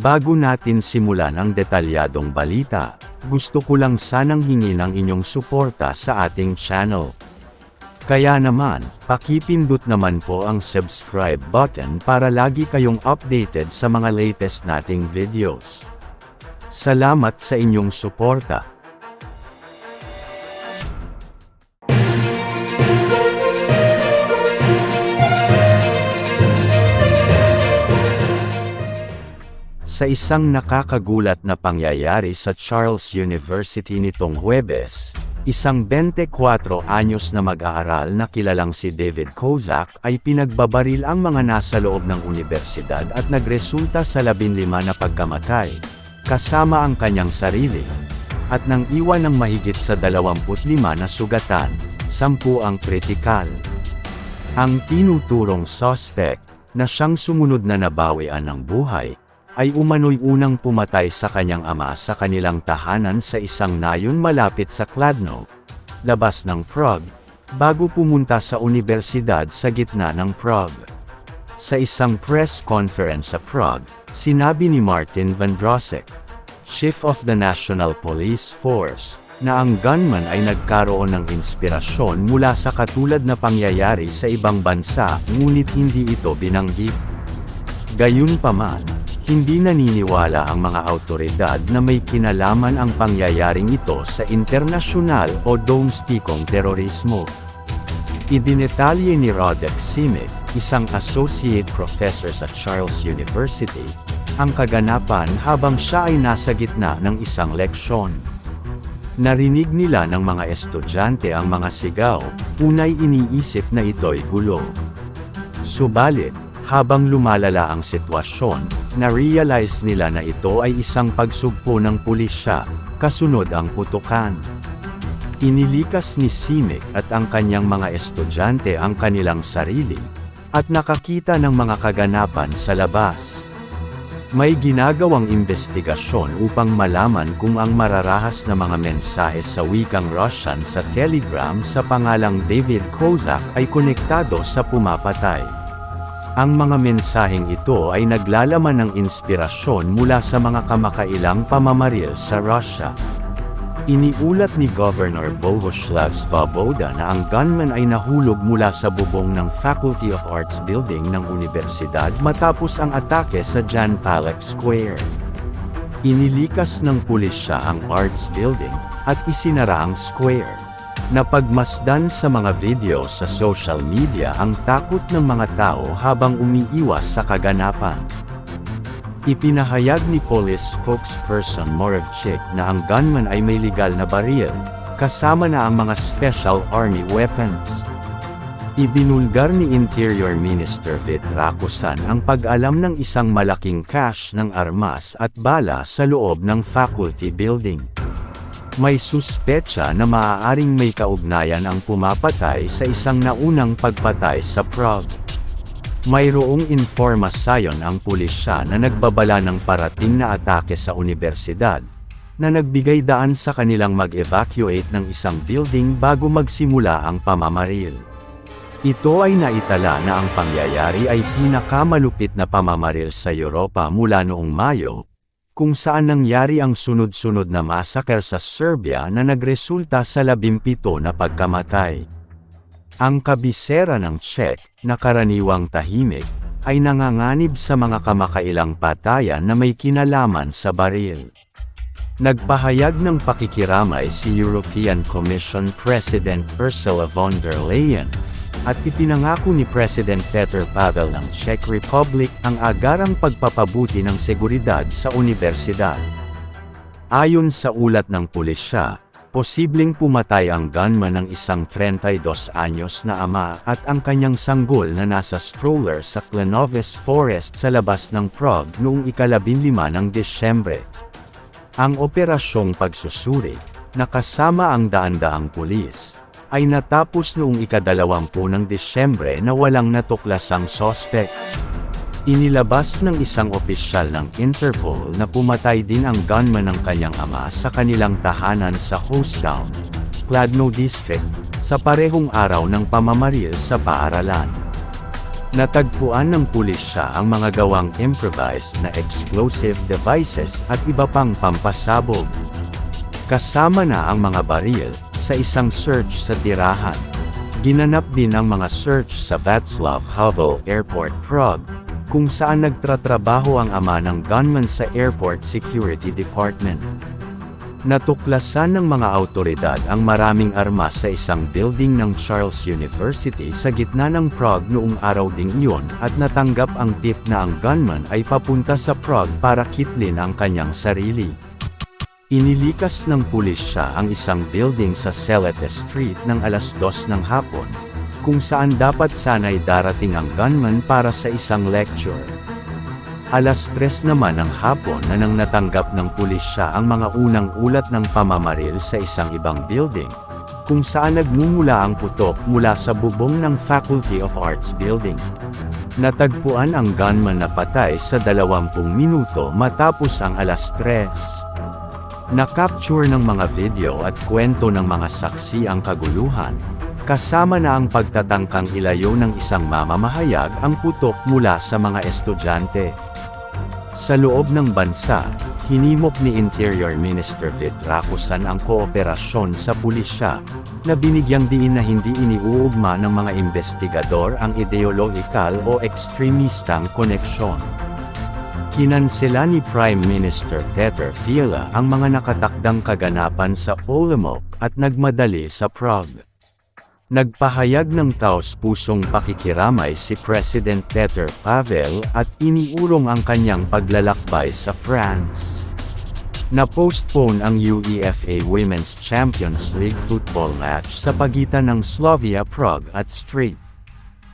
Bago natin simulan ang detalyadong balita, gusto ko lang sanang hingi ng inyong suporta sa ating channel. Kaya naman, pakipindot naman po ang subscribe button para lagi kayong updated sa mga latest nating videos. Salamat sa inyong suporta. Sa isang nakakagulat na pangyayari sa Charles University nitong Huwebes, isang 24 anyos na mag-aaral na kilalang si David Kozak ay pinagbabaril ang mga nasa loob ng universidad at nagresulta sa 15 na pagkamatay, kasama ang kanyang sarili, at nang iwan ng mahigit sa 25 na sugatan, 10 ang kritikal. Ang tinuturong suspect, na siyang sumunod na nabawian ng buhay, ay umano'y unang pumatay sa kanyang ama sa kanilang tahanan sa isang nayon malapit sa Kladno, labas ng Prague, bago pumunta sa universidad sa gitna ng Prague. Sa isang press conference sa Prague, sinabi ni Martin Vandrosek, Chief of the National Police Force, na ang gunman ay nagkaroon ng inspirasyon mula sa katulad na pangyayari sa ibang bansa, ngunit hindi ito binanggit. Gayunpaman, hindi naniniwala ang mga autoridad na may kinalaman ang pangyayaring ito sa internasyonal o domestikong terorismo. Idinetalye ni Rodek Simic, isang associate professor sa Charles University, ang kaganapan habang siya ay nasa gitna ng isang leksyon. Narinig nila ng mga estudyante ang mga sigaw, unay iniisip na ito'y gulo. Subalit, habang lumalala ang sitwasyon, na-realize nila na ito ay isang pagsugpo ng pulisya, kasunod ang putukan. Inilikas ni Simic at ang kanyang mga estudyante ang kanilang sarili, at nakakita ng mga kaganapan sa labas. May ginagawang investigasyon upang malaman kung ang mararahas na mga mensahe sa wikang Russian sa Telegram sa pangalang David Kozak ay konektado sa pumapatay. Ang mga mensaheng ito ay naglalaman ng inspirasyon mula sa mga kamakailang pamamaril sa Russia. Iniulat ni Governor Bohuslav Svoboda na ang gunman ay nahulog mula sa bubong ng Faculty of Arts building ng universidad matapos ang atake sa Jan Palek Square. Inilikas ng pulisya ang arts building, at isinara ang square. Napagmasdan sa mga video sa social media ang takot ng mga tao habang umiiwas sa kaganapan. Ipinahayag ni police spokesperson Moravchik na ang gunman ay may legal na baril, kasama na ang mga special army weapons. Ibinulgar ni Interior Minister Vid Rakusan ang pag-alam ng isang malaking cache ng armas at bala sa loob ng faculty building. May suspecha na maaaring may kaugnayan ang pumapatay sa isang naunang pagpatay sa Prague. Mayroong informasyon ang pulisya na nagbabala ng parating na atake sa universidad, na nagbigay daan sa kanilang mag-evacuate ng isang building bago magsimula ang pamamaril. Ito ay naitala na ang pangyayari ay pinakamalupit na pamamaril sa Europa mula noong Mayo, kung saan nangyari ang sunod-sunod na massacre sa Serbia na nagresulta sa 17 na pagkamatay. Ang kabisera ng Czech, na karaniwang tahimik, ay nanganganib sa mga kamakailang patayan na may kinalaman sa baril. Nagpahayag ng pakikiramay si European Commission President Ursula von der Leyen, at ipinangako ni President Petr Pavel ng Czech Republic ang agarang pagpapabuti ng seguridad sa universidad. Ayon sa ulat ng pulisya, posibleng pumatay ang gunman ng isang 32 anyos na ama at ang kanyang sanggol na nasa stroller sa Klenoves Forest sa labas ng Prague noong ikalabinlima ng Desyembre. Ang operasyong pagsusuri, nakasama ang daan-daang pulis, ay natapos noong ikadalawampu ng Desyembre na walang natuklasang sospek. Inilabas ng isang opisyal ng Interpol na pumatay din ang gunman ng kanyang ama sa kanilang tahanan sa Hostown, Kladno District, sa parehong araw ng pamamaril sa paaralan. Natagpuan ng pulisya ang mga gawang improvised na explosive devices at iba pang pampasabog. Kasama na ang mga baril, sa isang search sa tirahan. Ginanap din ang mga search sa Václav Havel Airport Prague, kung saan nagtratrabaho ang ama ng gunman sa Airport Security Department. Natuklasan ng mga autoridad ang maraming armas sa isang building ng Charles University sa gitna ng Prague noong araw ding iyon at natanggap ang tip na ang gunman ay papunta sa Prague para kitlin ang kanyang sarili. Inilikas ng pulisya ang isang building sa Selete Street ng alas 2 ng hapon, kung saan dapat sana'y darating ang gunman para sa isang lecture. Alas 3 naman ng hapon na nang natanggap ng pulisya ang mga unang ulat ng pamamaril sa isang ibang building, kung saan nagmumula ang putok mula sa bubong ng Faculty of Arts building. Natagpuan ang gunman na patay sa 20 minuto matapos ang alas 3. Nakapture ng mga video at kwento ng mga saksi ang kaguluhan, kasama na ang pagtatangkang ilayo ng isang mamamahayag ang putok mula sa mga estudyante. Sa loob ng bansa, hinimok ni Interior Minister Vid Rakusan ang kooperasyon sa pulisya, na binigyang diin na hindi iniuugma ng mga investigador ang ideolohikal o ekstremistang koneksyon. Kinansela ni Prime Minister Peter Fiala ang mga nakatakdang kaganapan sa Olomouc at nagmadali sa Prague. Nagpahayag ng taos-pusong pakikiramay si President Peter Pavel at iniurong ang kanyang paglalakbay sa France. Na-postpone ang UEFA Women's Champions League football match sa pagitan ng Slavia Prague at Street.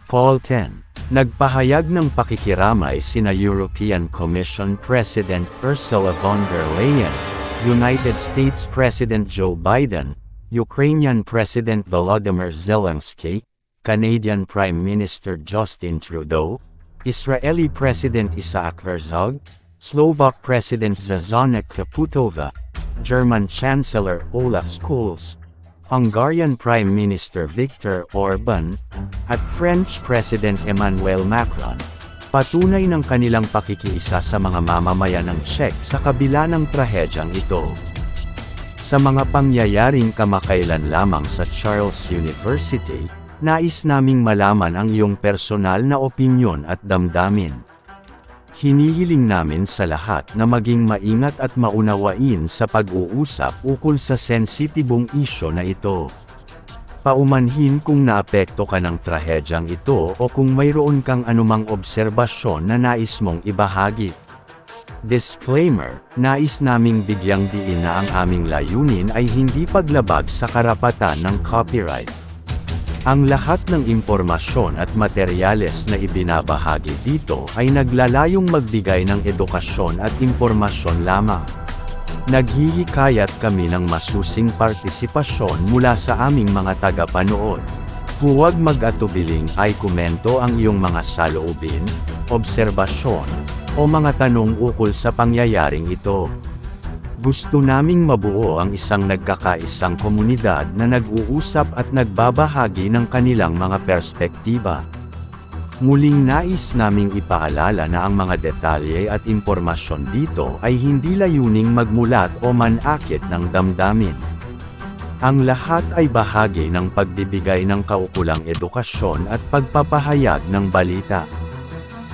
Paul 10. Nagpahayag ng pakikiramay sina European Commission President Ursula von der Leyen, United States President Joe Biden, Ukrainian President Volodymyr Zelensky, Canadian Prime Minister Justin Trudeau, Israeli President Isaac Herzog, Slovak President Zazana Kaputova, German Chancellor Olaf Scholz, Hungarian Prime Minister Viktor Orban, at French President Emmanuel Macron, patunay ng kanilang pakikiisa sa mga mamamayan ng Czech sa kabila ng trahedyang ito. Sa mga pangyayaring kamakailan lamang sa Charles University, nais naming malaman ang iyong personal na opinyon at damdamin. Hinihiling namin sa lahat na maging maingat at maunawain sa pag-uusap ukol sa sensitibong isyo na ito. Paumanhin kung naapekto ka ng trahedyang ito o kung mayroon kang anumang obserbasyon na nais mong ibahagi. Disclaimer, nais naming bigyang diin na ang aming layunin ay hindi paglabag sa karapatan ng copyright. Ang lahat ng impormasyon at materyales na ibinabahagi dito ay naglalayong magbigay ng edukasyon at impormasyon lamang. Naghihikayat kami ng masusing partisipasyon mula sa aming mga tagapanood. Huwag mag-atubiling ay komento ang iyong mga saloobin, obserbasyon, o mga tanong ukol sa pangyayaring ito. Gusto naming mabuo ang isang nagkakaisang komunidad na nag-uusap at nagbabahagi ng kanilang mga perspektiba. Muling nais naming ipaalala na ang mga detalye at impormasyon dito ay hindi layuning magmulat o manakit ng damdamin. Ang lahat ay bahagi ng pagbibigay ng kaukulang edukasyon at pagpapahayag ng balita.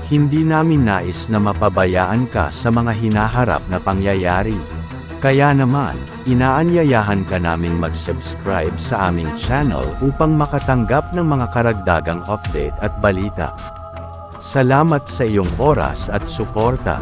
Hindi namin nais na mapabayaan ka sa mga hinaharap na pangyayari. Kaya naman, inaanyayahan ka naming mag-subscribe sa aming channel upang makatanggap ng mga karagdagang update at balita. Salamat sa iyong oras at suporta.